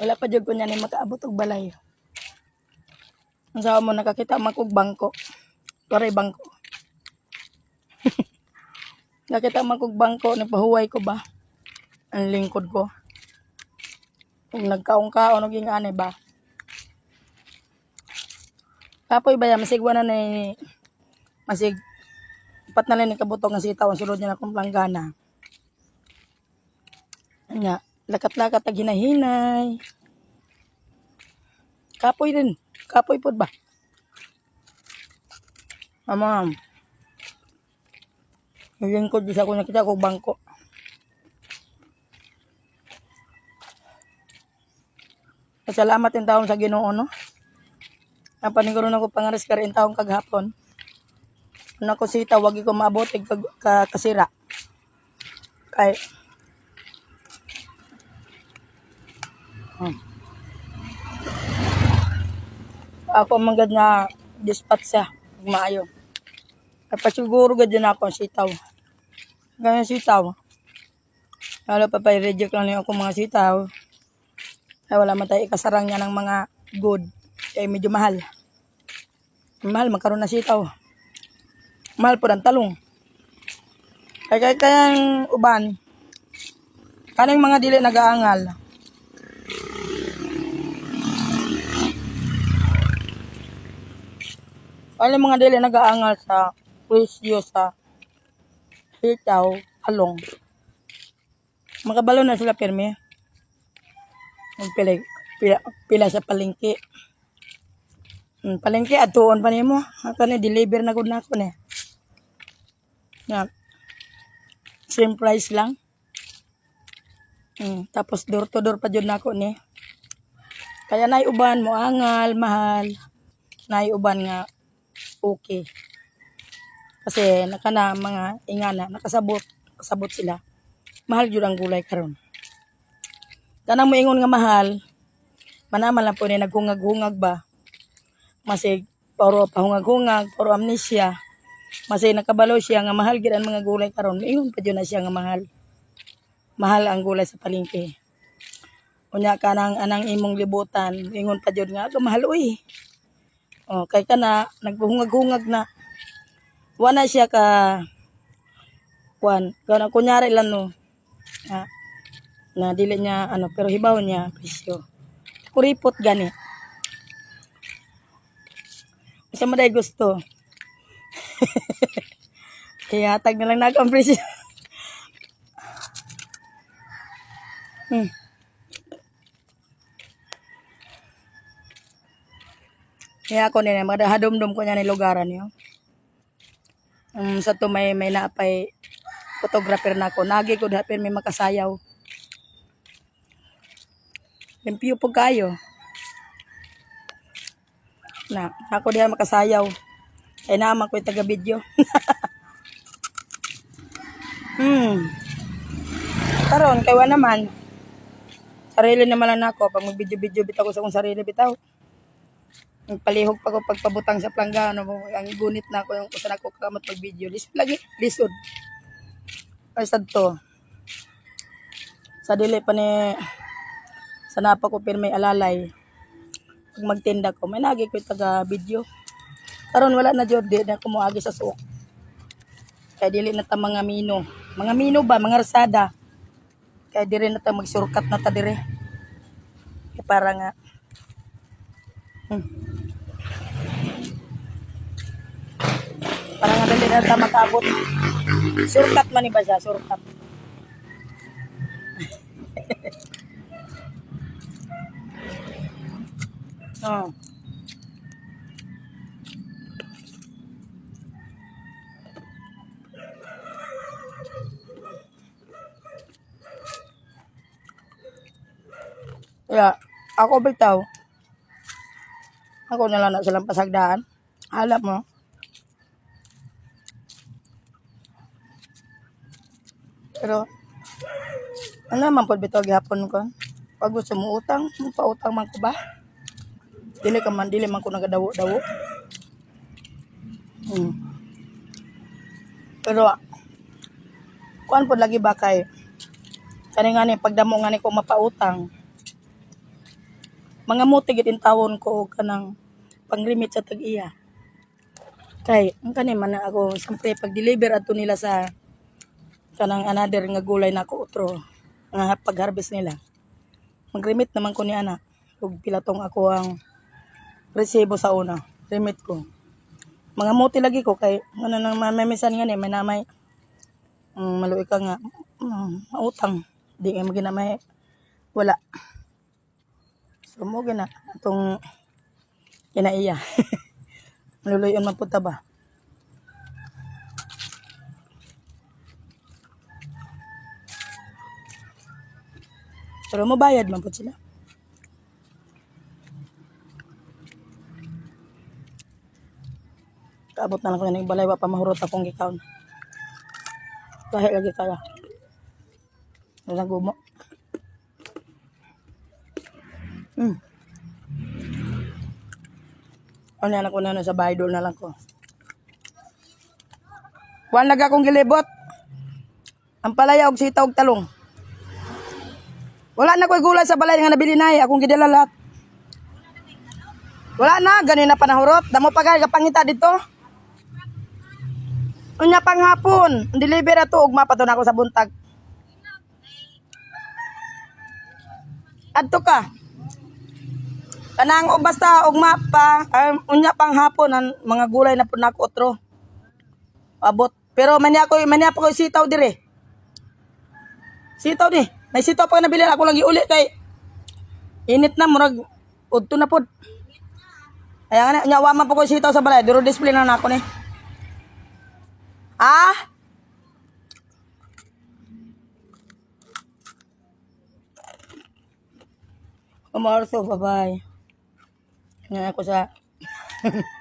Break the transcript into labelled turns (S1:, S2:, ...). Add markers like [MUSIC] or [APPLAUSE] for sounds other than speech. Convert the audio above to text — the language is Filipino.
S1: Wala pa jud ko niya ni makaabot og balay. Ang sawa mo nakakita man kog bangko. Waray bangko. [LAUGHS] nakita man kog bangko ni pahuway ko ba? Ang lingkod ko. Kung nagkaong-kaon og ingani ba? Kapoy ba yan? Masigwa na ni... Masig... Upat na lang ni kabutong nga sitaw ang sulod niya na kong planggana. Nga, lakat-lakat ag hinahinay. Kapoy din. Kapoy pod ba? Amam. Lingkod di sa ako nakita ko bangko. Salamat yung taong sa ginoo, no? Napaniguron ako pangaris ka rin taong kaghapon. Ano ko sita, wag ko maabot kag ka, kasira. Kay Hmm. Ako manggad na dispatch ug maayo. Kapag siguro gad yun ako sitaw. Ganyan sitaw. Lalo pa pa i-reject lang niyo ako mga sitaw. Ay wala man tayo ikasarang niya ng mga good. Kaya medyo mahal. Mahal, magkaroon na sitaw. Mahal po ng talong. Kaya kaya kayang uban, kanang mga dili nagaangal. Kaya mga dili nagaangal sa presyo sa sitaw, talong. Makabalo na sila pirmi. Magpila, pila, pila sa palengke. Hmm, palengke atuon pa nimo. Ako ni deliver na gud na ako ni. Nga. Same price lang. Hmm, tapos door to door pa jud na ako ni. Kaya nay uban mo angal, mahal. Nay uban nga okay. Kasi nakana mga ingana nakasabot, kasabot sila. Mahal jud ang gulay karon. Kanang moingon nga mahal, manaman lang po ni naghungag-hungag ba. Masig puro pahungag-hungag, puro amnesia. Masig nakabalo siya nga mahal gid ang mga gulay karon. Moingon pa jud na siya nga mahal. Mahal ang gulay sa palengke. Unya ka nang anang imong libutan, ingon pa jud nga "Aga, mahal uy. Oh, kay kana nagbuhungag-hungag na. Wala siya ka kuan, kana kunyari lang no. Ha, na dili niya ano pero hibaw niya presyo. Kuripot gani. Sa maday gusto. [LAUGHS] Kaya tag na lang na ang presyo. [LAUGHS] hmm. Kaya ako nila, madahadumdum ko niya ni lugaran niyo. Um, sa to may may naapay photographer na ako. Nagi ko dapin may makasayaw. Limpyo po kayo. Na, ako diha makasayaw. Ay naman ko yung taga-video. [LAUGHS] hmm. Karon, kaya naman. Sarili naman lang ako. Pag mag-video-video bitaw ko sa akong sarili bitaw. Palihog pa ko pagpabutang sa planggano. Ang gunit na ako yung kusan ako kakamot mag-video. Lisod lagi. Lisod. Ay, sad to. Sa dili pa ni sa napa ko pirmi alalay. Pag magtinda ko, may nagi ko yung taga-video. Karon wala na jud di na ko moagi sa suok. Kaya dili na ta mga mino. Mga mino ba, mga rasada. Kaya diri na ta magsurkat na ta dire. Kaya para nga hmm. Dali na ta makabot. Surkat man ni ba siya? Surkat. [LAUGHS] oh. Yeah, ako bitaw. Ako na lang na silang pasagdaan. Halap mo. Pero, ano naman po bitaw gihapon ko? Pag gusto mo utang, pautang man ko ba? Dili ka man, dili man ko nagadawo-dawo. Hmm. Pero, kuan po lagi ba kay, kani nga ni, pagdamo nga ni ko mapautang, mga muti gid in tawon ko kanang panglimit sa tag-iya. Kay ang kani man ako siyempre pag deliver ato nila sa kanang another nga gulay na ko utro nga pag-harvest nila. Mag-remit naman ko ni ana ug pila tong ako ang resibo sa una. Remit ko. Mga muti lagi ko kay ano nang mamemisan nga ni may namay um, maluwi ka nga um, mautang di nga maginamay wala so mo gina itong kinaiya [LAUGHS] maluluyon man punta ba pero mo bayad man po sila kaabot na lang ko na ng balay wa pa mahurot akong gikaon kahit lagi kaya Walang gumo. Hmm. Ano yan ako na ano, sa bahay doon na lang ko. Lang akong gilibot. Ang palaya og sitaw og talong. Wala na ko'y gulay sa balay nga nabili na eh. Akong gidala lahat. Wala na, ganin na panahurot. Damo pa kaya kapangita dito. Unya pang hapon, deliver ato ug mapaton ako sa buntag. Adto ka. Kanang o basta og mapa, um, unya pang hapon ang mga gulay na pud nako otro. Abot. Pero mani ako mani ako sitaw dire. Sitaw ni. May sitaw pa nabili ako lang iuli kay init na murag udto na pud. Kaya nga nya wa man po ko sitaw sa balay, duro display na nako ni. Ah? Umarso, bye-bye. Nga ako sa [LAUGHS]